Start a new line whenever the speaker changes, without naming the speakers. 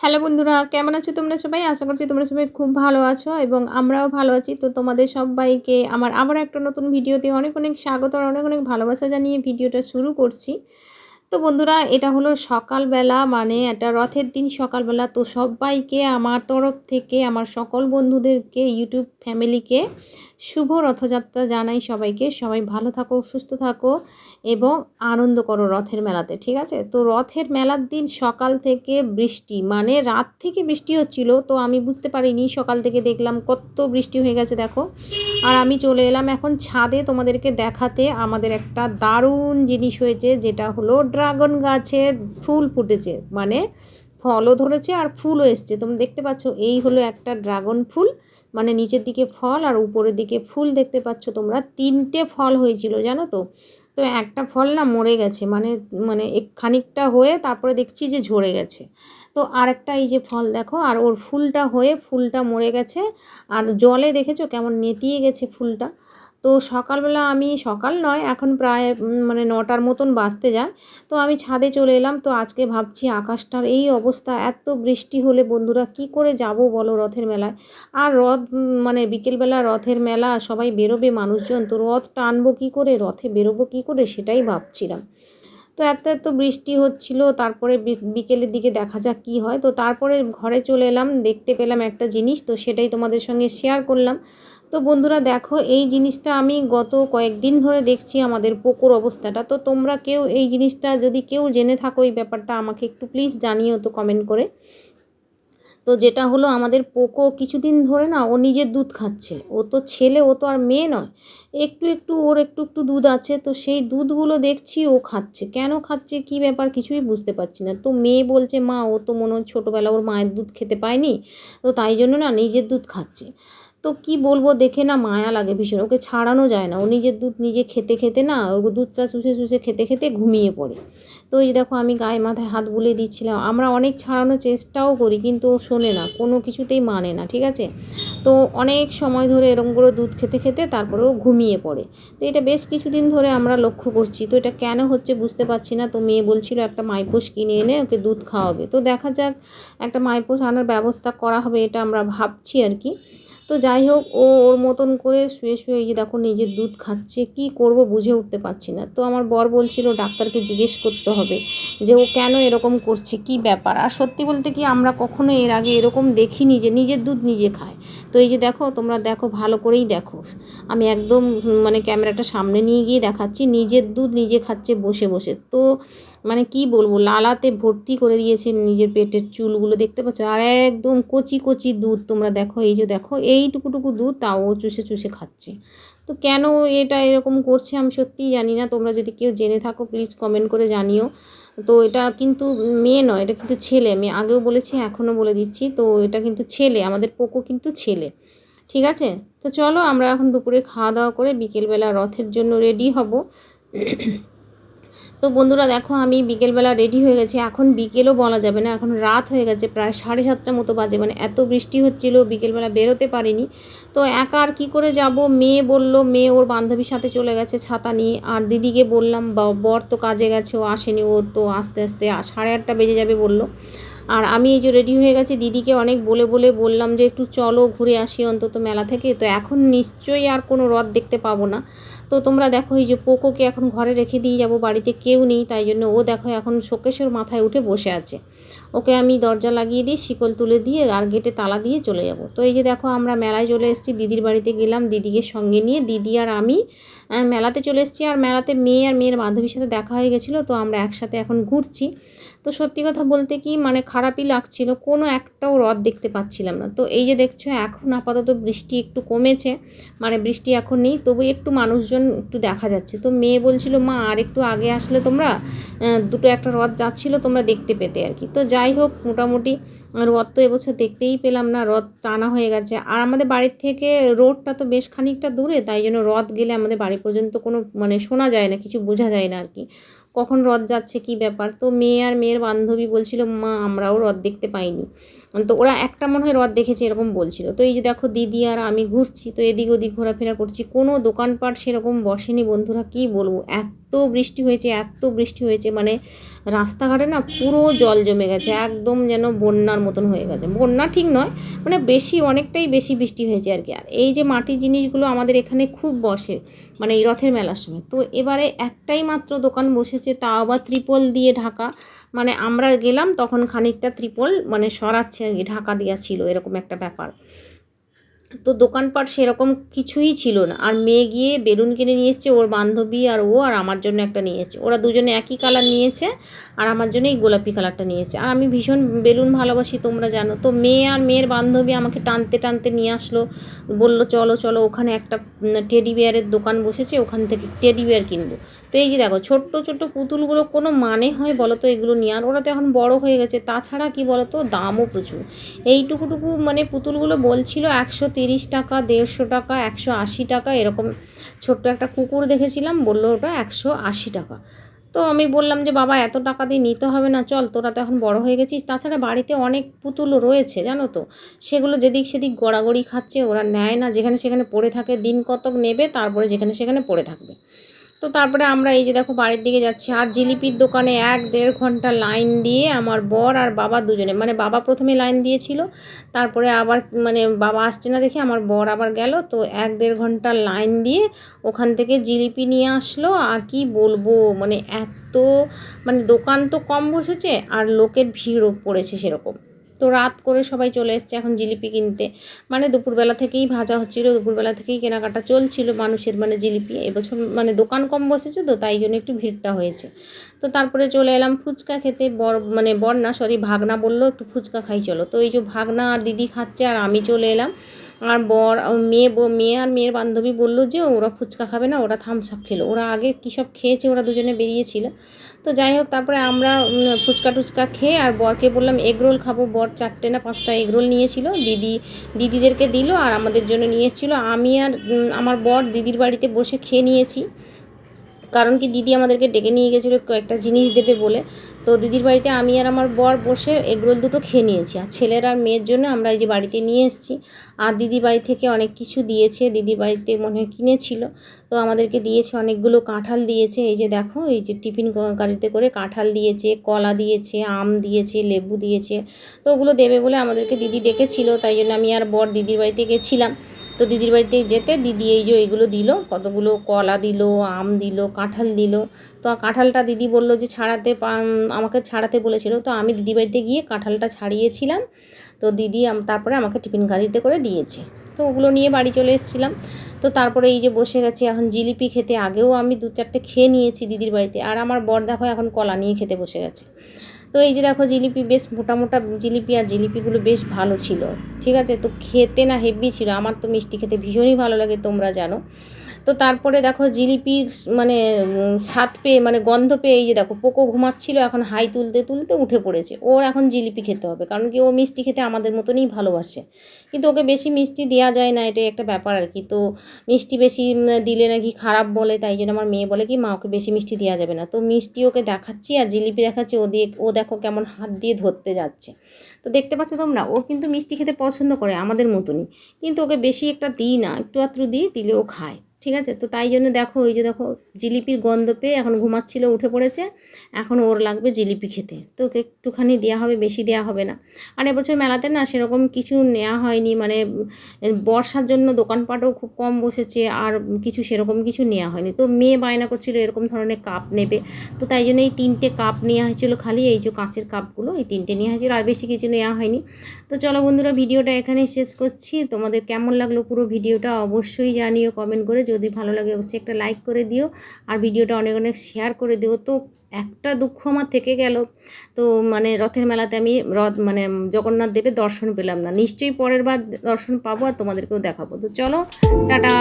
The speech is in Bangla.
হ্যালো বন্ধুরা, কেমন আছো তোমরা সবাই? আশা করছি তোমরা সবাই খুব ভালো আছো এবং আমরাও ভালো আছি। তো তোমাদের সবাইকে আমার আবার একটা নতুন ভিডিওতে অনেক অনেক স্বাগত আর অনেক অনেক ভালোবাসা জানিয়ে ভিডিওটা শুরু করছি। তো বন্ধুরা, এটা হলো সকালবেলা মানে একটা রথের দিন সকালবেলা। তো সবাইকে, আমার তরফ থেকে, আমার সকল বন্ধুদেরকে, ইউটিউব ফ্যামিলিকে শুভ রথযাত্রা জানাই সবাইকে। সবাই ভালো থাকো, সুস্থ থাকো এবং আনন্দ করো রথের মেলাতে, ঠিক আছে? তো রথের মেলার দিন সকাল থেকে বৃষ্টি মানে রাত থেকে বৃষ্টি হচ্ছিল, তো আমি বুঝতে পারিনি। সকাল থেকে দেখলাম কত বৃষ্টি হয়ে গেছে, দেখো। আর আমি চলে এলাম এখন ছাদে তোমাদেরকে দেখাতে। আমাদের একটা দারুণ জিনিস হয়েছে, যেটা হলো ড্রাগন গাছের ফুল ফুটেছে মানে ফলও ধরেছে আর ফুলও এসছে। তোমরা দেখতে পাচ্ছ, এই হলো একটা ড্রাগন ফুল মানে নিচের দিকে ফল আর উপরের দিকে ফুল দেখতে পাচ্ছ তোমরা। তিনটে ফল হয়েছিল, জানো তো? তো একটা ফল না মরে গেছে মানে মানে খানিকটা হয়ে তারপরে দেখছি যে ঝরে গেছে। তো আরেকটা এই যে ফল দেখো, আর ওর ফুলটা হয়ে ফুলটা মরে গেছে। আর জলে দেখেছ কেমন নেতিয়ে গেছে ফুলটা? তো সকালবেলা আমি, সকাল নয়, এখন প্রায় মানে নটার মতন বাজতে যায়। তো আমি ছাদে চলে এলাম, তো আজকে ভাবছি আকাশটার এই অবস্থা, এত বৃষ্টি হলে বন্ধুরা কি করে যাব বলো রথের মেলায়? আর রথ মানে বিকেলবেলা রথের মেলা, সবাই বেরোবে মানুষজন, তো রথ টানবো কী করে, রথে বেরোবো কী করে সেটাই ভাবছিলাম। তো এত এত বৃষ্টি হচ্ছিল, তারপরে বিকেলের দিকে দেখা যাক কী হয়। তো তারপরে ঘরে চলে এলাম, দেখতে পেলাম একটা জিনিস, তো সেটাই তোমাদের সঙ্গে শেয়ার করলাম। তো বন্ধুরা দেখো, এই জিনিসটা আমি গত কয়েকদিন ধরে দেখছি আমাদের পোকোর অবস্থাটা। তো তোমরা কেউ এই জিনিসটা যদি কেউ জেনে থাকো, এই ব্যাপারটা আমাকে একটু প্লিজ জানিও তো কমেন্ট করে। তো যেটা হলো আমাদের পোকো কিছুদিন ধরে না ও নিজের দুধ খাচ্ছে। ও তো ছেলে, ও তো আর মেয়ে নয়। একটু একটু ওর একটু একটু দুধ আছে, তো সেই দুধগুলো দেখছি ও খাচ্ছে। কেন খাচ্ছে, কি ব্যাপার কিছুই বুঝতে পারছি না। তো মেয়ে বলছে, মা, ও তো মনে হয় ছোটোবেলা ওর মায়ের দুধ খেতে পায়নি, তো তাই জন্য না নিজের দুধ খাচ্ছে। তো কি বলব, দেখে না মায়া লাগে ভীষণ। ওকে ছাড়ানো যায় না। ও নিজের দুধ নিজে খেতে খেতে না, ওর দুধটা চুষে চুষে খেতে খেতে ঘুমিয়ে পড়ে। তো এই দেখো, আমি গায়ে মাথায় হাত বুলিয়ে দিচ্ছিলাম। আমরা অনেক ছাড়ানোর চেষ্টাও করি, কিন্তু ও শোনে না, কোনো কিছুতেই মানে না, ঠিক আছে? তো অনেক সময় ধরে এরকম করে দুধ খেতে খেতে তারপরে ও ঘুমিয়ে পড়ে। তো এটা বেশ কিছুদিন ধরে আমরা লক্ষ্য করছি। তো এটা কেন হচ্ছে বুঝতে পারছি না। তো মেয়ে বলছিল, একটা মাইপোষ কিনে এনে ওকে দুধ খাওয়াবে। তো দেখা যাক, একটা মাইপোষ আনার ব্যবস্থা করা হবে, এটা আমরা ভাবছি আর কি। তো যাই হোক, ও ওর মতন করে শুয়ে শুয়ে যে দেখো নিজের দুধ খাচ্ছে, কি করব বুঝে উঠতে পারছি না। তো আমার বর বলছিল, ডাক্তারকে জিজ্ঞেস করতে হবে যে ও কেন এরকম করছে, কি ব্যাপার? আর সত্যি বলতে কি আমরা কখনো এর আগে এরকম দেখিনি যে নিজের দুধ নিজে খায়। তো এই যে দেখো, তোমরা দেখো, ভালো করেই দেখো। আমি একদম মানে ক্যামেরাটা সামনে নিয়ে গিয়ে দেখাচ্ছি, নিজের দুধ নিজে খাচ্ছে বসে বসে। তো মানে কি বলব, লালাতে ভর্তি করে দিয়েছে নিজের পেটের চুলগুলো, দেখতে পাচ্ছ? আর একদম কচি কচি দুধ তোমরা দেখো, এই যে দেখো এইটুকুটুকু দুধ তাও চুষে চুষে খাচ্ছে। তো কেন এটা এরকম করছে আমি সত্যিই জানি না, তোমরা যদি কেউ জেনে থাকো প্লিজ কমেন্ট করে জানিও। তো এটা কিন্তু মেয়ে নয়, এটা কিন্তু ছেলে, আমি আগেও বলেছি, এখনও বলে দিচ্ছি। তো এটা কিন্তু ছেলে, আমাদের পোকো কিন্তু ছেলে, ঠিক আছে? তো চলো আমরা এখন দুপুরে খাওয়া দাওয়া করে বিকেলবেলা রথের জন্য রেডি হব। তো বন্ধুরা দেখো, আমি বিকেলবেলা রেডি হয়ে গেছি। এখন বিকেলও বলা যাবে না। এখন রাত হয়ে গেছে, প্রায় সাড়ে সাতটার মতো বাজে। মানে এত বৃষ্টি হচ্ছিল, বিকেলবেলা বেরোতে পারিনি। তো একা আর কী করে যাব? মেয়ে বলল, মেয়ে ওর বান্ধবীর সাথে চলে গেছে ছাতা নিয়ে। আর দিদিকে বললাম বর তো কাজে গেছে, ও আসেনি। ওর তো আস্তে আস্তে সাড়ে আটটা বেজে যাবে, বলল। আর আমি এই যে রেডি হয়ে গেছি, দিদিকে অনেক বলে বলে বললাম যে একটু চলো ঘুরে আসি অন্তত মেলা থেকে। তো এখন নিশ্চয়ই আর কোনো রথ দেখতে পাবো না। তো তোমরা দেখো এই যে পোকোকে এখন ঘরে রেখে দিয়ে যাব, বাড়িতে কেউ নেই, তাই জন্য ও দেখো এখন শোকেশের মাথায় উঠে বসে আছে। ওকে আমি দরজা লাগিয়ে দিয়ে শিকল তুলে দিয়ে আর গেটে তালা দিয়ে চলে যাব। তো এই যে দেখো আমরা মেলায় চলে এসেছি, দিদির বাড়িতে গেলাম, দিদিকে সঙ্গে নিয়ে, দিদি আর আমি মেলাতে চলে এসেছি আর মেলাতে মেয়ে আর মেয়ের বান্ধবীর সাথে দেখা হয়ে গেছিল, তো আমরা একসাথে এখন ঘুরছি। তো সত্যি কথা বলতে কি মানে খারাপই লাগছিল, কোনো একটাও হ্রদ দেখতে পাচ্ছিলাম না। তো এই যে দেখছ, এখন আপাতত বৃষ্টি একটু কমেছে মানে বৃষ্টি এখন নেই, তবু একটু মানুষজন একটু দেখা যাচ্ছে। তো মেয়ে বলছিল, মা, আর একটু আগে আসলে তোমরা দুটো একটা হ্রদ যাচ্ছিল, তোমরা দেখতে পেতে আর কি। তো যাই হোক, মোটামুটি রথ তো এবছর দেখতেই পেলাম না, রথ টানা হয়ে গেছে। আর আমাদের বাড়ির থেকে রোডটা তো বেশ খানিকটা দূরে, তাই জন্য রথ গেলে আমাদের বাড়ি পর্যন্ত কোনো মানে শোনা যায় না, কিছু বোঝা যায় না আর কি। কখন রথ যাচ্ছে কি ব্যাপার? তো মেয়ে আর মেয়ের বান্ধবী বলছিল, মা, আমরাও রথ দেখতে পাইনি। তো ওরা একটা মনে হয় রথ দেখেছে, এরকম বলছিল। তো এই যে দেখো দিদি আর আমি ঘুরছি, তো এদিক ওদিক ঘোরাফেরা করছি, কোনো দোকানপাট সেরকম বসেনি বন্ধুরা, কি বলব? এত বৃষ্টি হয়েছে, এত বৃষ্টি হয়েছে মানে রাস্তাঘাটে না পুরো জল জমে গেছে, একদম যেন বন্যার মতন হয়ে গেছে। বন্যা ঠিক নয় মানে বেশি, অনেকটাই বেশি বৃষ্টি হয়েছে আর কি। আর এই যে মাটির জিনিসগুলো আমাদের এখানে খুব বসে মানে এই রথের মেলার সময়। তো এবারে একটাই মাত্র দোকান বসেছে, তা আবার ত্রিপল দিয়ে ঢাকা। মানে আমরা গেলাম তখন খানিকটা ত্রিপল মানে সরাচ্ছে ঢাকা দেওয়া ছিল এরকম একটা ব্যাপার। তো দোকানপাট সেরকম কিছুই ছিল না। আর মেয়ে গিয়ে বেলুন কিনে নিয়ে এসছে, ওর বান্ধবী আর ও আর আমার জন্য একটা নিয়ে এসছে। ওরা দুজনে একই কালার নিয়েছে আর আমার জন্য এই গোলাপি কালারটা নিয়ে আর আমি ভীষণ বেলুন ভালোবাসি, তোমরা জানো। তো মেয়ে আর মেয়ের বান্ধবী আমাকে টানতে টানতে নিয়ে আসলো, বলল, চলো চলো, ওখানে একটা টেডি বিয়ারের দোকান বসেছে, ওখান থেকে টেডি বিয়ার কিনবো। তো এই যে দেখো, ছোট্ট ছোট্ট পুতুলগুলো কোনো মানে হয় বলো তো এগুলো নিয়ে? আর ওরা তো এখন বড় হয়ে গেছে, তাছাড়া কি বলো তো দামও প্রচুর। এইটুকুটুকু মানে পুতুলগুলো বলছিল একশো তিরিশ টাকা, দেড়শো টাকা, একশো আশি টাকা, এরকম ছোট্ট একটা কুকুর দেখেছিলাম, বলল ওটা একশো আশি টাকা। তো আমি বললাম যে, বাবা, এত টাকা দিয়ে নিতে হবে না, চল, তোরা তো এখন বড় হয়ে গেছিস। তাছাড়া বাড়িতে অনেক পুতুলও রয়েছে, জানো তো? সেগুলো যেদিক সেদিক গড়াগড়ি খাচ্ছে, ওরা নেয় না, যেখানে সেখানে পড়ে থাকে, দিন কতক নেবে, তারপরে যেখানে সেখানে পড়ে থাকবে। তো তারপরে আমরা এই যে দেখো বাড়ির দিকে যাচ্ছি। আর জিলিপির দোকানে এক দেড় ঘণ্টা লাইন দিয়ে আমার বর আর বাবা দুজনে মানে বাবা প্রথমে লাইন দিয়েছিল, তারপরে আবার মানে বাবা আসছে না দেখে আমার বর আবার গেল। তো এক দেড় ঘণ্টা লাইন দিয়ে ওখান থেকে জিলিপি নিয়ে আসলো। আর কি বলব মানে এত মানে দোকান তো কম বসেছে আর লোকের ভিড়ও পড়েছে সেরকম। তো রাত করে সবাই চলে এসছে এখন জিলিপি কিনতে। মানে দুপুরবেলা থেকেই ভাজা হচ্ছিল, দুপুরবেলা থেকেই কেনাকাটা চলছিল মানুষের মানে জিলিপি। এবছর মানে দোকান কম বসেছে তো, তাই জন্য একটু ভিড়টা হয়েছে। তো তারপরে চলে এলাম ফুচকা খেতে, বর মানে বর না সরি ভাগনা বলল, একটু ফুচকা খাই, চলো। তো এই যে ভাগনা আর দিদি খাচ্ছে আর আমি চলে এলাম। আর বর মেয়ে মেয়ে আর মেয়ের বান্ধবী বলল যে ওরা ফুচকা খাবে না, ওরা থামসাপ খেলো। ওরা আগে কী সব খেয়েছে, ওরা দুজনে বেরিয়েছিল। তো যাই হোক, তারপরে আমরা ফুচকা টুচকা খেয়ে আর বরকে বললাম এগরোল খাব। বর চারটে না পাঁচটা এগরোল নিয়েছিল। দিদি, দিদিদেরকে দিল আর আমাদের জন্য নিয়ে এসেছিল। আমি আর আমার বর দিদির বাড়িতে বসে খেয়ে নিয়েছি। কারণ কি দিদি আমাদেরকে ডেকে নিয়ে গেছিল কয়েকটা জিনিস দেবে বলে। তো দিদির বাড়িতে আমি আর আমার বর বসে এগরোল দুটো খেয়ে নিয়েছি। আর ছেলের আর মেয়ের জন্য আমরা এই যে বাড়িতে নিয়ে এসেছি। আর দিদি বাড়ি থেকে অনেক কিছু দিয়েছে। দিদির বাড়িতে মনে হয় কিনেছিল। তো আমাদেরকে দিয়েছে অনেকগুলো কাঁঠাল দিয়েছে। এই যে দেখো, এই যে টিফিন গাড়িতে করে কাঁঠাল দিয়েছে, কলা দিয়েছে, আম দিয়েছে, লেবু দিয়েছে। তো ওগুলো দেবে বলে আমাদেরকে দিদি ডেকেছিল। তাই জন্য আমি আর বর দিদির বাড়িতে গেছিলাম। তো দিদির বাড়িতে যেতে দিদি এই যে এইগুলো দিল, কতগুলো কলা দিল, আম দিল, কাঁঠাল দিল। তো কাঁঠালটা দিদি বলল যে ছাড়াতে আমাকে ছাড়াতে বলেছিল। তো আমি দিদি বাড়িতে গিয়ে কাঁঠালটা ছাড়িয়েছিলাম। তো দিদি তারপরে আমাকে টিফিন গাড়িতে করে দিয়েছে। তো ওগুলো নিয়ে বাড়ি চলে এসেছিলাম। তো তারপরে এই যে বসে গেছে, এখন জিলিপি খেতে। আগেও আমি দু চারটে খেয়ে নিয়েছি দিদির বাড়িতে। আর আমার বর দেখো এখন কলা নিয়ে খেতে বসে গেছে। তো এই যে দেখো জিলিপি বেশ মোটা মোটা জিলিপি আর জিলিপিগুলো বেশ ভালো ছিল। ঠিক আছে? তো খেতে না হেভি ছিল। আমার তো মিষ্টি খেতে ভীষণই ভালো লাগে, তোমরা জানো। তো তারপরে দেখো জিলিপি মানে স্বাদ পেয়ে মানে গন্ধ পেয়ে এই যে দেখো, পোকো ঘুমাচ্ছিল এখন হাই তুলতে তুলতে উঠে পড়েছে। ওর এখন জিলিপি খেতে হবে, কারণ কি ও মিষ্টি খেতে আমাদের মতনই ভালোবাসে। কিন্তু ওকে বেশি মিষ্টি দেওয়া যায় না, এটাই একটা ব্যাপার আর কি। তো মিষ্টি বেশি দিলে নাকি খারাপ বলে, তাই জন্য আমার মেয়ে বলে কি, মা, ওকে বেশি মিষ্টি দেওয়া যাবে না। তো মিষ্টি ওকে দেখাচ্ছি আর জিলিপি দেখাচ্ছি, ও দিয়ে, ও দেখো কেমন হাত দিয়ে ধরতে যাচ্ছে। তো দেখতে পাচ্ছ তোমরা, ও কিন্তু মিষ্টি খেতে পছন্দ করে আমাদের মতনই। কিন্তু ওকে বেশি একটা দিই না, একটু আত্রু দিই, দিলে ও খায়। ঠিক আছে? তো তাই জন্য দেখো, ওই যে দেখো, জিলিপির গন্ধ পেয়ে এখন ঘুমাচ্ছিল, উঠে পড়েছে। এখন ওর লাগবে জিলিপি খেতে। তো ওকে একটুখানি দেওয়া হবে, বেশি দেওয়া হবে না। আর এবছর মেলাতে না সেরকম কিছু নেওয়া হয়নি মানে বর্ষার জন্য দোকানপাটও খুব কম বসেছে, আর কিছু সেরকম কিছু নেওয়া হয়নি। তো মেয়ে বায়না করছিল, এরকম ধরনের কাপ নেবে। তো তাই জন্য এই তিনটে কাপ নেওয়া হয়েছিল খালি, এই যে কাঁচের কাপগুলো, এই তিনটে নেওয়া হয়েছিল, আর বেশি কিছু নেওয়া হয়নি। তো চলো বন্ধুরা, ভিডিওটা এখানেই শেষ করছি। তোমাদের কেমন লাগল পুরো ভিডিওটা অবশ্যই জানিও, কমেন্ট করে যদি ভালো লাগে অবশ্যই একটা লাইক করে দিও। আর ভিডিওটা অনেক অনেক শেয়ার করে দিও। তো একটা দুঃখ আমার থেকে গেল। তো মানে রথের মেলাতে আমি রথ মানে জগন্নাথ দেবের দর্শন পেলাম না। নিশ্চয়ই পরের বার দর্শন পাবো আর তোমাদেরকেও দেখাবো। তো চলো, টাটা!